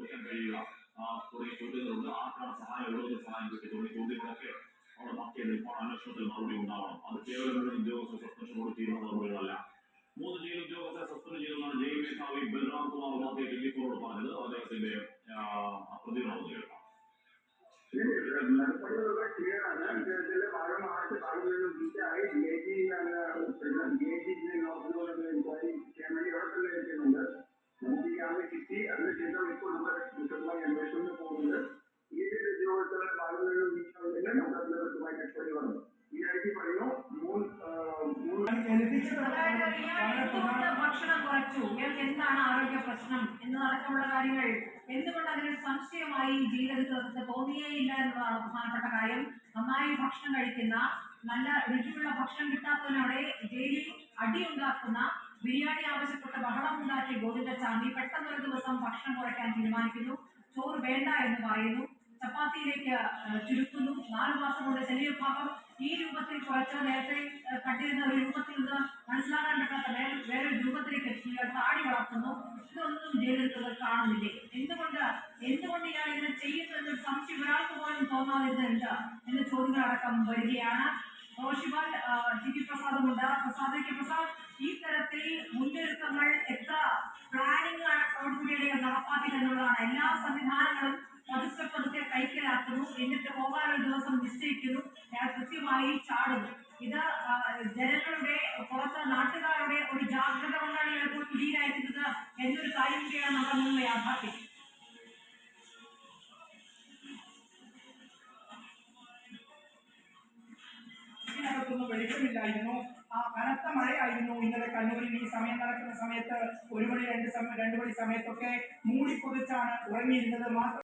കൊടുക്കാൻ കഴിയുക. തുടങ്ങിയ ചോദ്യങ്ങളുണ്ട് ആർക്കാണ് സഹായം എവിടെ സഹായം കിട്ടി. തുടങ്ങിയ ചോദ്യങ്ങളൊക്കെ അവിടെ നടത്തിയത് ഇപ്പോൾ അന്വേഷണത്തിൽ മറുപടി ഉണ്ടാവണം. അത് കേവലം ഒരു ഉദ്യോഗസ്ഥ സസ്പെൻഷനോട് തീരുന്ന മറുപടികളല്ല. മൂന്ന് ജയിൽ ഉദ്യോഗസ്ഥരെ സസ്പെൻഡ് ചെയ്തതാണ് ജയിൽ മേധാവി ബൽറാം കുമാർ ഉപാധ്യായ ട്വന്റി പറഞ്ഞത്. അദ്ദേഹത്തിന്റെ പ്രതികരണം കേൾക്കാം. അതായത് എന്തുകൊണ്ട് ഭക്ഷണം കുറച്ചു. ഇയാൾക്ക് എന്താണ് ആരോഗ്യ പ്രശ്നം എന്നതടക്കമുള്ള കാര്യങ്ങൾ. എന്തുകൊണ്ട് സംശയമായി ജീവിതത്തിൽ തോന്നിയേയില്ല എന്നതാണ് പ്രധാനപ്പെട്ട കാര്യം. നന്നായി ഭക്ഷണം കഴിക്കുന്ന നല്ല രുചിയുള്ള ഭക്ഷണം കിട്ടാത്തതിനോടെ ജയിലിൽ അടിയുണ്ടാക്കുന്ന ബിരിയാണി ആവശ്യപ്പെട്ട് ബഹളം ഉണ്ടാക്കിയ ഗോവിന്ദസ്വാമി പെട്ടെന്ന് ഒരു ദിവസം ഭക്ഷണം കുറയ്ക്കാൻ തീരുമാനിക്കുന്നു. ചോറ് വേണ്ട എന്ന് പറയുന്നു. ചപ്പാത്തിയിലേക്ക് ചുരുക്കുന്നു. നാല് മാസം കൊണ്ട് ശരീരഭാഗം ഈ രൂപത്തിൽ കുറച്ച് നേരത്തെ കാണുന്നില്ലേ? എന്തുകൊണ്ട്? എന്തുകൊണ്ട് ഞാൻ ഇങ്ങനെ ചെയ്യുന്നത് സംശയം ഒരാൾക്ക് പോലും തോന്നാതിരുന്നില്ല എന്ന ചോദ്യങ്ങളടക്കം വരികയാണ്. റോഷിബാൽ പ്രസാദുമുണ്ട് പ്രസാദ് കെ പ്രസാദ് ഈ തരത്തിൽ മുന്നൊരുക്കങ്ങൾ എത്ര പ്ലാനിംഗ് ഓടുകൂടിയാണ് നടപ്പാക്കില്ല എന്നുള്ളതാണ് എല്ലാ സംവിധാനങ്ങളും പതുക്കെ പതുക്കെ കൈക്കലാക്കുന്നു. എന്നിട്ട് പോകാനൊരു ദിവസം നിശ്ചയിക്കുന്നു. ഞാൻ കൃത്യമായി ചാടുന്നു. മുന്നിലെ യാഥാർത്ഥ്യം ഇതിനകത്തൊന്നും വെളിച്ചമില്ലായിരുന്നു. ആ കനത്ത മഴയായിരുന്നു ഇന്നലെ കണ്ണൂരിൽ ഈ സമയം നടക്കുന്ന സമയത്ത് ഒരു മണി രണ്ട് സമയം രണ്ടു മണി സമയത്തൊക്കെ മൂടിപ്പൊതിച്ചാണ് ഉറങ്ങിയിരുന്നത്. മാത്രം